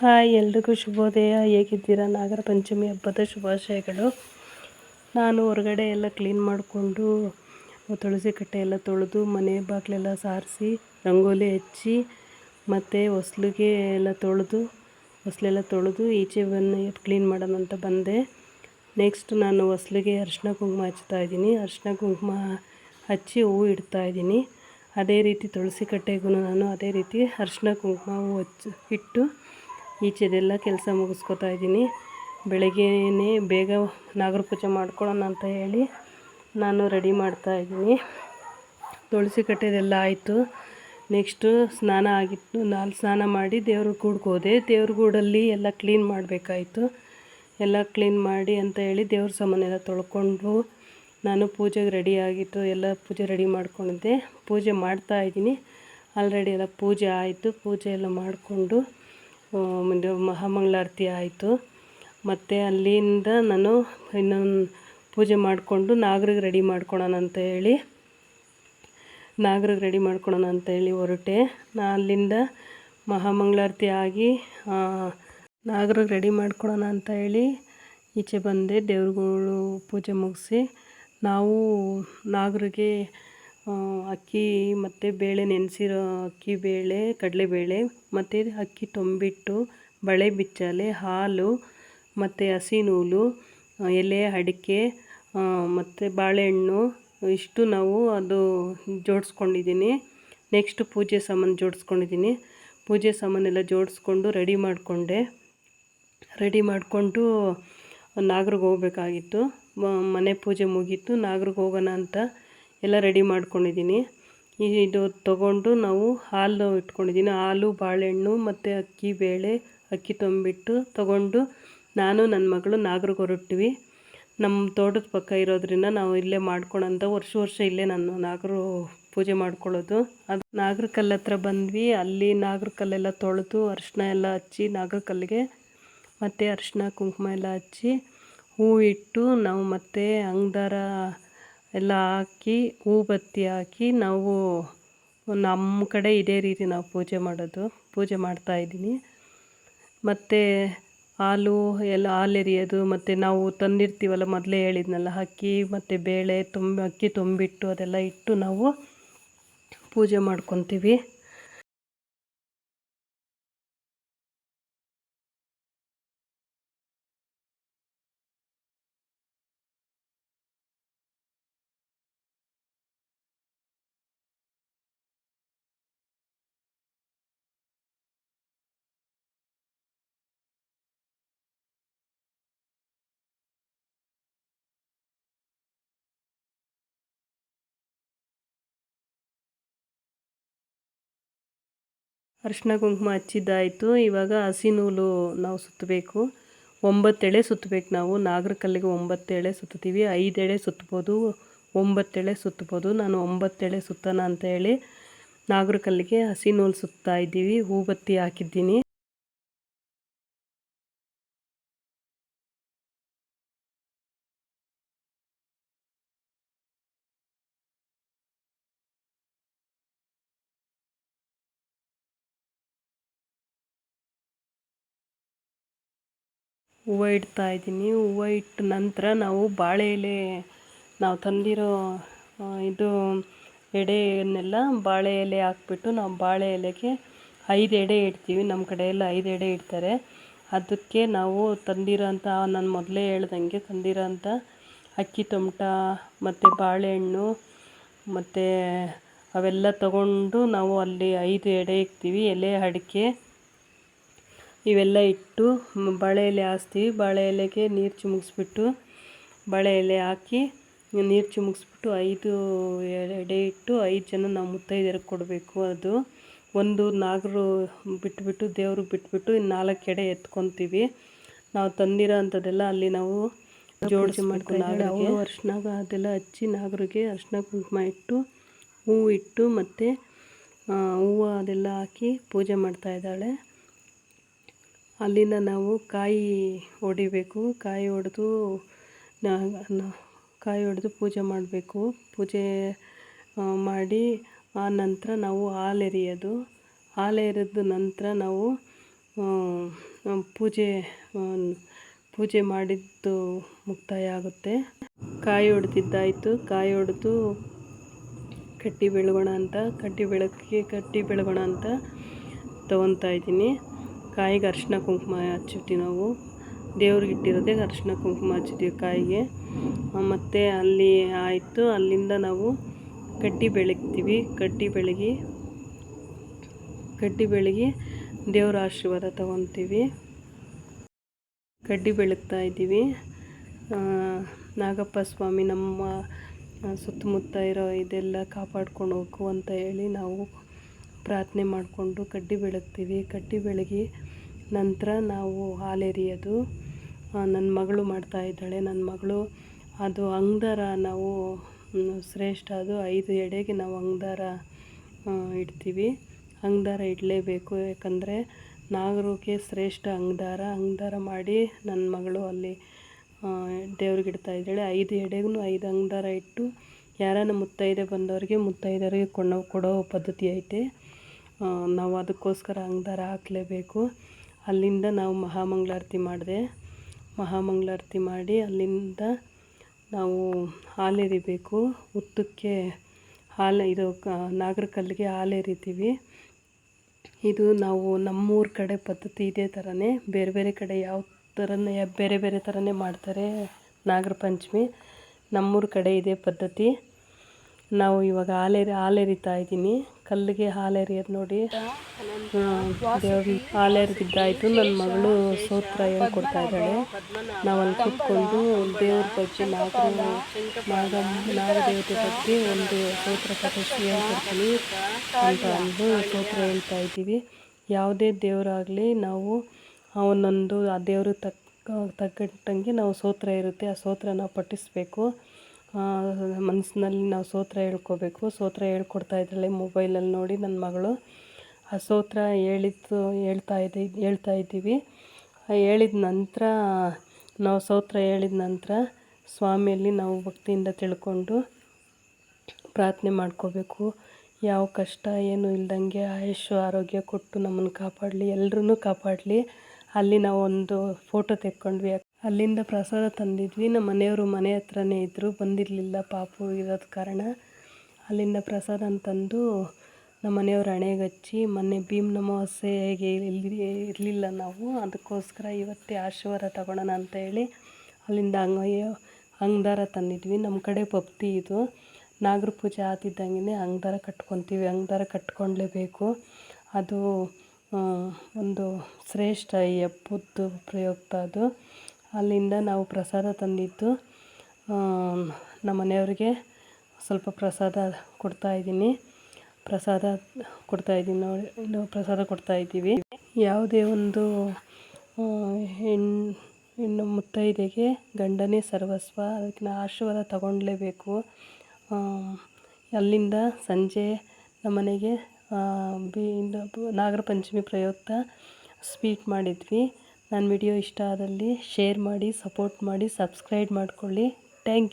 Hi, ಎಲ್ರಿಗೂ ಶುಭೋದಯ. ಹೇಗಿದ್ದೀರಾ? ನಾಗರ ಪಂಚಮಿ ಹಬ್ಬದ ಶುಭಾಶಯಗಳು. ನಾನು ಹೊರಗಡೆ ಎಲ್ಲ ಕ್ಲೀನ್ ಮಾಡಿಕೊಂಡು, ತುಳಸಿ ಕಟ್ಟೆ ಎಲ್ಲ ತೊಳೆದು, ಮನೆ ಬಾಗಿಲೆಲ್ಲ ಸಾರಿಸಿ, ರಂಗೋಲಿ ಹಚ್ಚಿ, ಮತ್ತು ಹೊಸ್ಲಿಗೆ ಎಲ್ಲ ತೊಳೆದು, ಹೊಸ್ಲೆಲ್ಲ ತೊಳೆದು ಈಚೆ ಬಂದು ಕ್ಲೀನ್ ಮಾಡೋಣ ಅಂತ ಬಂದೆ. ನೆಕ್ಸ್ಟ್ ನಾನು ಹೊಸ್ಲಿಗೆ ಅರಿಶಿನ ಕುಂಕುಮ ಹಚ್ತಾ ಇದ್ದೀನಿ. ಅರಿಶಿನ ಕುಂಕುಮ ಹಚ್ಚಿ ಹೂವು ಇಡ್ತಾ ಇದ್ದೀನಿ. ಅದೇ ರೀತಿ ತುಳಸಿ ಕಟ್ಟೆಗೂ ನಾನು ಅದೇ ರೀತಿ ಅರಿಶಿನ ಕುಂಕುಮ ಹಚ್ಚಿ, ಇಟ್ಟು ಈಚೆದೆಲ್ಲ ಕೆಲಸ ಮುಗಿಸ್ಕೊತಾ ಇದ್ದೀನಿ. ಬೆಳಗ್ಗೆನೇ ಬೇಗ ನಾಗರ ಪೂಜೆ ಮಾಡ್ಕೊಳ್ಳೋಣ ಅಂತ ಹೇಳಿ ನಾನು ರೆಡಿ ಮಾಡ್ತಾ ಇದ್ದೀನಿ. ತುಳಸಿ ಕಟ್ಟೆದೆಲ್ಲ ಆಯಿತು. ನೆಕ್ಸ್ಟು ಸ್ನಾನ ಆಗಿತ್ತು. ನಾನು ಸ್ನಾನ ಮಾಡಿ ದೇವ್ರ ಗೂಡ್ಗೆ ಹೋದೆ. ದೇವ್ರ ಗೂಡಲ್ಲಿ ಎಲ್ಲ ಕ್ಲೀನ್ ಮಾಡಬೇಕಾಯಿತು. ಎಲ್ಲ ಕ್ಲೀನ್ ಮಾಡಿ ಅಂತ ಹೇಳಿ ದೇವ್ರ ಸಾಮಾನೆಲ್ಲ ತೊಳ್ಕೊಂಡು ನಾನು ಪೂಜೆಗೆ ರೆಡಿ ಆಗಿತ್ತು. ಎಲ್ಲ ಪೂಜೆ ರೆಡಿ ಮಾಡ್ಕೊಂಡಿದ್ದೆ. ಪೂಜೆ ಮಾಡ್ತಾ ಇದ್ದೀನಿ. ಆಲ್ರೆಡಿ ಎಲ್ಲ ಪೂಜೆ ಆಯಿತು. ಪೂಜೆ ಎಲ್ಲ ಮಾಡಿಕೊಂಡು ಮಹಾಮಂಗಳಾರತಿ ಆಯಿತು. ಮತ್ತು ಅಲ್ಲಿಂದ ನಾನು ಇನ್ನೊಂದು ಪೂಜೆ ಮಾಡಿಕೊಂಡು ನಾಗರಿಗೆ ರೆಡಿ ಮಾಡ್ಕೊಳೋಣ ಅಂತ ಹೇಳಿ, ನಾಗರಿಗೆ ರೆಡಿ ಮಾಡ್ಕೊಳೋಣ ಅಂತ ಹೇಳಿ ಹೊರಟೆ. ನಾ ಅಲ್ಲಿಂದ ಮಹಾಮಂಗಳಾರತಿ ಆಗಿ ನಾಗರಿಗೆ ರೆಡಿ ಮಾಡ್ಕೊಳೋಣ ಅಂತ ಹೇಳಿ ಈಚೆ ಬಂದೆ ದೇವ್ರುಗಳು ಪೂಜೆ ಮುಗಿಸಿ. ನಾವು ನಾಗರಿಗೆ ಅಕ್ಕಿ ಮತ್ತು ಬೇಳೆ ನೆನೆಸಿರೋ ಅಕ್ಕಿ ಬೇಳೆ ಕಡಲೆಬೇಳೆ ಮತ್ತು ಅಕ್ಕಿ ತೊಂಬಿಟ್ಟು ಬಳೆ ಬಿಚ್ಚಲೆ, ಹಾಲು, ಮತ್ತು ಹಸಿ ನೂಲು ಎಲೆ, ಅಡಿಕೆ ಮತ್ತು ಬಾಳೆಹಣ್ಣು, ಇಷ್ಟು ನಾವು ಅದು ಜೋಡಿಸ್ಕೊಂಡಿದ್ದೀನಿ. ನೆಕ್ಸ್ಟ್ ಪೂಜೆ ಸಾಮಾನು ಜೋಡಿಸ್ಕೊಂಡಿದ್ದೀನಿ. ಪೂಜೆ ಸಾಮಾನೆಲ್ಲ ಜೋಡಿಸ್ಕೊಂಡು ರೆಡಿ ಮಾಡಿಕೊಂಡೆ. ರೆಡಿ ಮಾಡಿಕೊಂಡು ನಾಗರಿಗೆ ಹೋಗ್ಬೇಕಾಗಿತ್ತು. ಮನೆ ಪೂಜೆ ಮುಗೀತು. ನಾಗರಿಗೆ ಹೋಗೋಣ ಅಂತ ಎಲ್ಲ ರೆಡಿ ಮಾಡ್ಕೊಂಡಿದ್ದೀನಿ. ಇದು ತಗೊಂಡು ನಾವು ಹಾಲು ಇಟ್ಕೊಂಡಿದ್ದೀನಿ. ಹಾಲು, ಬಾಳೆಹಣ್ಣು ಮತ್ತು ಅಕ್ಕಿ ಬೇಳೆ, ಅಕ್ಕಿ ತುಂಬಿಟ್ಟು ತೊಗೊಂಡು ನಾನು ನನ್ನ ಮಗಳು ನಾಗರಿಗೆ ಹೊರಟ್ವಿ. ನಮ್ಮ ತೋಟದ ಪಕ್ಕ ಇರೋದ್ರಿಂದ ನಾವು ಇಲ್ಲೇ ಮಾಡ್ಕೊಳಂತ ವರ್ಷ ವರ್ಷ ಇಲ್ಲೇ ನಾನು ನಾಗರು ಪೂಜೆ ಮಾಡ್ಕೊಳ್ಳೋದು. ಅದು ನಾಗರ ಕಲ್ಲು ಹತ್ರ ಬಂದ್ವಿ. ಅಲ್ಲಿ ನಾಗರ ಕಲ್ಲೆಲ್ಲ ತೊಳೆದು ಅರಿಶಿನ ಎಲ್ಲ ಹಚ್ಚಿ ನಾಗರ ಕಲ್ಲಿಗೆ ಮತ್ತು ಅರಿಶಿನ ಕುಂಕುಮ ಎಲ್ಲ ಹಚ್ಚಿ ಹೂವಿಟ್ಟು ನಾವು ಮತ್ತೆ ಅಂಗದಾರ ಎಲ್ಲ ಹಾಕಿ ಹೂ ಬತ್ತಿ ಹಾಕಿ ನಾವು ನಮ್ಮ ಕಡೆ ಇದೇ ರೀತಿ ನಾವು ಪೂಜೆ ಮಾಡೋದು, ಪೂಜೆ ಮಾಡ್ತಾ ಇದ್ದೀನಿ. ಮತ್ತು ಹಾಲು ಎಲ್ಲ ಹಾಲು ಎರಿಯೋದು, ಮತ್ತು ನಾವು ತಂದಿರ್ತೀವಲ್ಲ ಮೊದಲೇ ಹೇಳಿದ್ನಲ್ಲ, ಅಕ್ಕಿ ಮತ್ತು ಬೇಳೆ ತುಂಬ, ಅಕ್ಕಿ ತುಂಬಿಟ್ಟು ಅದೆಲ್ಲ ಇಟ್ಟು ನಾವು ಪೂಜೆ ಮಾಡ್ಕೊತೀವಿ. ಅರಿಶಿನ ಕುಂಕುಮ ಹಚ್ಚಿದ್ದಾಯಿತು. ಇವಾಗ ಹಸಿ ನೂಲು ನಾವು ಸುತ್ತಬೇಕು. ಒಂಬತ್ತೆಳೆ ಸುತ್ತಬೇಕು ನಾವು. ನಾಗರ ಕಲ್ಲಿಗೆ ಒಂಬತ್ತು ಎಳೆ ಸುತ್ತೀವಿ ಐದೆಳೆ ಸುತ್ತಬೋದು. ಒಂಬತ್ತೆಳೆ ಸುತ್ತಬೋದು. ನಾನು ಒಂಬತ್ತೆಳೆ ಸುತ್ತೋಣ ಅಂತ ಹೇಳಿ ನಾಗರ ಕಲ್ಲಿಗೆ ಹಸಿ ನೂಲು ಸುತ್ತಾ ಇದ್ದೀವಿ. ಹೂಬತ್ತಿ ಹಾಕಿದ್ದೀನಿ. ಹೂವು ಇಡ್ತಾ ಇದ್ದೀನಿ. ಹೂವು ಇಟ್ಟ ನಂತರ ನಾವು ಬಾಳೆ ಎಲೆ ನಾವು ತಂದಿರೋ ಇದು ಎಡೆಯನ್ನೆಲ್ಲ ಬಾಳೆ ಎಲೆ ಹಾಕ್ಬಿಟ್ಟು ನಾವು ಬಾಳೆ ಎಲೆಗೆ ಐದು ಎಡೆ ಇಡ್ತೀವಿ. ನಮ್ಮ ಕಡೆ ಎಲ್ಲ ಐದು ಎಡೆ ಇಡ್ತಾರೆ. ಅದಕ್ಕೆ ನಾವು ತಂದಿರೋಂಥ, ನಾನು ಮೊದಲೇ ಹೇಳ್ದಂಗೆ ತಂದಿರೋಂಥ ಅಕ್ಕಿ ತೊಮಟ ಮತ್ತು ಬಾಳೆಹಣ್ಣು, ಮತ್ತು ಅವೆಲ್ಲ ತಗೊಂಡು ನಾವು ಅಲ್ಲಿ ಐದು ಎಡೆ ಇಕ್ತೀವಿ ಎಲೆ ಅಡಿಕೆ ಇವೆಲ್ಲ ಇಟ್ಟು ಬಾಳೆ ಎಲೆ ಹಾಸ್ತೀವಿ. ಬಾಳೆ ಎಲೆಗೆ ನೀರು ಚಿಮುಕ್ಸ್ಬಿಟ್ಟು ಬಾಳೆ ಎಲೆ ಹಾಕಿ ನೀರು ಚಿಮುಕ್ಸ್ಬಿಟ್ಟು ಐದು ಎಡೆ ಇಟ್ಟು ಐದು ಜನ ನಾವು ಮುತ್ತೈದೆಯರಿಗೆ ಕೊಡಬೇಕು ಅದು. ಒಂದು ನಾಗರು ಬಿಟ್ಬಿಟ್ಟು ದೇವ್ರಿಗೆ ಬಿಟ್ಬಿಟ್ಟು ಇನ್ನು ನಾಲ್ಕು ಎಡೆ ಎತ್ಕೊತೀವಿ. ನಾವು ತಂದಿರೋ ಅಂಥದ್ದೆಲ್ಲ ಅಲ್ಲಿ ನಾವು ಜೋಡಿಸಿ ಮಾಡ್ಕೊಂಡು ಅವರು ಅರ್ಶಿನಾಗ ಅದೆಲ್ಲ ಹಚ್ಚಿ ನಾಗರಿಗೆ ಅರ್ಶಿನ ಕುಂಕುಮ ಇಟ್ಟು ಹೂವು ಇಟ್ಟು ಮತ್ತು ಹೂವು ಅದೆಲ್ಲ ಹಾಕಿ ಪೂಜೆ ಮಾಡ್ತಾಯಿದ್ದಾಳೆ ಅಲ್ಲಿಂದ ನಾವು ಕಾಯಿ ಹೊಡಿಬೇಕು. ಕಾಯಿ ಹೊಡೆದು ಕಾಯಿ ಹೊಡೆದು ಪೂಜೆ ಮಾಡಬೇಕು. ಪೂಜೆ ಮಾಡಿ ಆ ನಂತರ ನಾವು ಹಾಲು ಎರೆಯೋದು. ಹಾಲು ನಂತರ ನಾವು ಪೂಜೆ ಪೂಜೆ ಮಾಡಿದ್ದು ಮುಕ್ತಾಯ ಆಗುತ್ತೆ. ಕಾಯಿ ಹೊಡೆದಿದ್ದಾಯಿತು. ಕಾಯಿ ಹೊಡೆದು ಕಟ್ಟಿ ಬೆಳಗೋಣ ಅಂತ, ಕಟ್ಟಿ ಬೆಳಗ್ಗೆ ಕಟ್ಟಿ ಬೆಳಗೋಣ ಅಂತ ತೊಗೊತಾ ಇದ್ದೀನಿ. ಕಾಯಿಗೆ ಅರಿಶಿನ ಕುಂಕುಮ ಹಚ್ಚಿರ್ತೀವಿ ನಾವು. ದೇವ್ರಿಗೆ ಇಟ್ಟಿರೋದೇ ಅರಿಶಿನ ಕುಂಕುಮ ಹಚ್ಚಿದ್ದೀವಿ ಕಾಯಿಗೆ. ಮತ್ತು ಅಲ್ಲಿ ಆಯಿತು, ಅಲ್ಲಿಂದ ನಾವು ಕಡ್ಡಿ ಬೆಳಗ್ತೀವಿ. ಕಡ್ಡಿ ಬೆಳಗಿ ಕಡ್ಡಿ ಬೆಳಗಿ ದೇವರ ಆಶೀರ್ವಾದ ತಗೊತೀವಿ. ಕಡ್ಡಿ ಬೆಳಗ್ತಾ ಇದ್ದೀವಿ. ನಾಗಪ್ಪ ಸ್ವಾಮಿ ನಮ್ಮ ಸುತ್ತಮುತ್ತ ಇರೋ ಇದೆಲ್ಲ ಕಾಪಾಡ್ಕೊಂಡು ಹೋಗು ಅಂತ ಹೇಳಿ ನಾವು ಪ್ರಾರ್ಥನೆ ಮಾಡಿಕೊಂಡು ಕಡ್ಡಿ ಬೆಳಗ್ತೀವಿ. ಕಡ್ಡಿ ಬೆಳಗಿ ನಂತರ ನಾವು ಹಾಲೆರಿಯೋದು ನನ್ನ ಮಗಳು ಮಾಡ್ತಾ ಇದ್ದಾಳೆ. ನನ್ನ ಮಗಳು ಅದು ಅಂಗದಾರ ನಾವು ಶ್ರೇಷ್ಠ ಅದು ಐದು ಎಡೆಗೆ ನಾವು ಅಂಗದಾರ ಇಡ್ತೀವಿ. ಅಂಗದಾರ ಇಡಲೇಬೇಕು. ಯಾಕಂದರೆ ನಾಗರೂಕೆ ಶ್ರೇಷ್ಠ ಅಂಗದಾರ. ಅಂಗದಾರ ಮಾಡಿ ನನ್ನ ಮಗಳು ಅಲ್ಲಿ ದೇವ್ರಿಗೆ ಇಡ್ತಾ ಇದ್ದಾಳೆ. ಐದು ಎಡೆಗೂ ಐದು ಅಂಗದಾರ ಇಟ್ಟು ಯಾರನ್ನು ಮುತ್ತೈದೆ ಬಂದವರಿಗೆ ಮುತ್ತೈದೆಯರಿಗೆ ಕೊಡೋ ಕೊಡೋ ಪದ್ಧತಿ ಐತೆ. ನಾವು ಅದಕ್ಕೋಸ್ಕರ ಅಂಗದಾರ ಹಾಕಲೇಬೇಕು. ಅಲ್ಲಿಂದ ನಾವು ಮಹಾಮಂಗಳಾರತಿ ಮಾಡಿದೆ. ಮಹಾಮಂಗಳಾರತಿ ಮಾಡಿ ಅಲ್ಲಿಂದ ನಾವು ಹಾಲೆರಿಬೇಕು. ಉತ್ತಕ್ಕೆ ಹಾಲು, ಇದು ಕ ನಾಗರ ಕಲ್ಲಿಗೆ ಹಾಲೆರಿತೀವಿ. ಇದು ನಾವು ನಮ್ಮೂರ ಕಡೆ ಪದ್ಧತಿ ಇದೇ ಥರನೇ ಬೇರೆ ಬೇರೆ ಕಡೆ ಯಾವ ಥರನೇ ಬೇರೆ ಬೇರೆ ಥರನೇ ಮಾಡ್ತಾರೆ ನಾಗರ ಪಂಚಮಿ. ನಮ್ಮೂರ ಕಡೆ ಇದೇ ಪದ್ಧತಿ. ನಾವು ಇವಾಗ ಹಾಲೆರಿ, ಹಾಲೆರಿತಾ ಇದ್ದೀನಿ. ಕಲ್ಲಿಗೆ ಹಾಲೆರಿಯೋದು ನೋಡಿ. ದೇವ್ರ ನನ್ನ ಮಗಳು ಸೂತ್ರ ಹೇಳ್ಕೊಡ್ತಾ ಇದ್ದಾಳೆ. ನಾವು ಅಲ್ಲಿ ಕೂತ್ಕೊಂಡು ದೇವ್ರ ಬಗ್ಗೆ ನಾಗರ ನಾಗ ನಾಗದೇವತೆ ಬಗ್ಗೆ ಒಂದು ಸೋತ್ರ ಪ್ರಶಸ್ತಿ ಹೇಳ್ಕೊಡ್ತೀನಿ. ಅಂತ ಅಂದು ಸೋತ್ರ ಹೇಳ್ತಾ ಇದ್ದೀವಿ. ಯಾವುದೇ ದೇವರಾಗಲಿ ನಾವು ಅವನೊಂದು ಆ ದೇವರು ತಕ್ಕ ತಕ್ಕಂಗೆ ನಾವು ಸೋತ್ರ ಇರುತ್ತೆ. ಆ ಸೋತ್ರ ನಾವು ಪಠಿಸ್ಬೇಕು. ಮನಸ್ಸಿನಲ್ಲಿ ನಾವು ಸೋತ್ರ ಹೇಳ್ಕೋಬೇಕು. ಸೋತ್ರ ಹೇಳ್ಕೊಡ್ತಾ ಇದ್ದಾಳೆ ಮೊಬೈಲಲ್ಲಿ ನೋಡಿ ನನ್ನ ಮಗಳು ಆ ಸೋತ್ರ ಹೇಳಿದ್ದು ಹೇಳ್ತಾ ಇದ್ದಿ ಹೇಳ್ತಾ ಇದ್ದೀವಿ. ಹೇಳಿದ ನಂತರ, ನಾವು ಸೋತ್ರ ಹೇಳಿದ ನಂತರ ಸ್ವಾಮಿಯಲ್ಲಿ ನಾವು ಭಕ್ತಿಯಿಂದ ತಿಳ್ಕೊಂಡು ಪ್ರಾರ್ಥನೆ ಮಾಡ್ಕೋಬೇಕು. ಯಾವ ಕಷ್ಟ ಏನು ಇಲ್ದಂಗೆ ಆಯುಷು ಆರೋಗ್ಯ ಕೊಟ್ಟು ನಮ್ಮನ್ನು ಕಾಪಾಡಲಿ ಎಲ್ರೂ ಕಾಪಾಡಲಿ. ಅಲ್ಲಿ ನಾವು ಒಂದು ಫೋಟೋ ತೆಕ್ಕೊಂಡ್ವಿ. ಅಲ್ಲಿಂದ ಪ್ರಸಾದ ತಂದಿದ್ವಿ. ನಮ್ಮ ಮನೆಯವರು ಮನೆ ಹತ್ರನೇ ಇದ್ದರು. ಬಂದಿರಲಿಲ್ಲ ಪಾಪು ಇರೋದ ಕಾರಣ. ಅಲ್ಲಿಂದ ಪ್ರಸಾದ ತಂದು ನಮ್ಮ ಮನೆಯವ್ರ ಹಣೆಗೆ ಹಚ್ಚಿ, ಮೊನ್ನೆ ಭೀಮ್ ಅಮಾವಾಸ್ಯೆಗೆ ಇಲ್ಲಿ ಇರಲಿಲ್ಲ ನಾವು, ಅದಕ್ಕೋಸ್ಕರ ಇವತ್ತೇ ಆಶೀರ್ವಾದ ತಗೊಳ್ಳೋಣ ಅಂತ ಹೇಳಿ ಅಲ್ಲಿಂದ ಅಂಗಯ್ಯ ಅಂಗದಾರ ತಂದಿದ್ವಿ. ನಮ್ಮ ಕಡೆ ಪಪ್ತಿ ಇದು. ನಾಗರ ಪೂಜೆ ಆತಿದ್ದಂಗೆ ಅಂಗದಾರ ಕಟ್ಕೊತೀವಿ. ಅಂಗದಾರ ಕಟ್ಕೊಳ್ಲೇಬೇಕು ಅದು ಒಂದು ಶ್ರೇಷ್ಠ ಈ ಹಬ್ಬದ್ದು ಪ್ರಯುಕ್ತ ಅದು. ಅಲ್ಲಿಂದ ನಾವು ಪ್ರಸಾದ ತಂದಿದ್ದು ನಮ್ಮ ಮನೆಯವ್ರಿಗೆ ಸ್ವಲ್ಪ ಪ್ರಸಾದ ಕೊಡ್ತಾಯಿದ್ದೀನಿ ಪ್ರಸಾದ ಕೊಡ್ತಾಯಿದ್ದೀನಿ ನೋಡಿ ಪ್ರಸಾದ ಕೊಡ್ತಾಯಿದ್ದೀವಿ ಯಾವುದೇ ಒಂದು ಹೆಣ್ಣು ಹೆಣ್ಣು ಮುತ್ತೈದೆಗೆ ಗಂಡನೇ ಸರ್ವಸ್ವ ಅದಕ್ಕೆ ಆಶೀರ್ವಾದ ತಗೊಳ್ಲೇಬೇಕು ಅಲ್ಲಿಂದ ಸಂಜೆ ನಮ್ಮನೆಗೆ ಬಿ ನಾಗರ ಪಂಚಮಿ ಪ್ರಯುಕ್ತ ಸ್ವೀಟ್ ಮಾಡಿದ್ವಿ. ನನ್ನ ವಿಡಿಯೋ ಇಷ್ಟ ಆದಲ್ಲಿ ಶೇರ್ ಮಾಡಿ ಸಪೋರ್ಟ್ ಮಾಡಿ ಸಬ್ಸ್ಕ್ರೈಬ್ ಮಾಡಿಕೊಳ್ಳಿ. Thank you.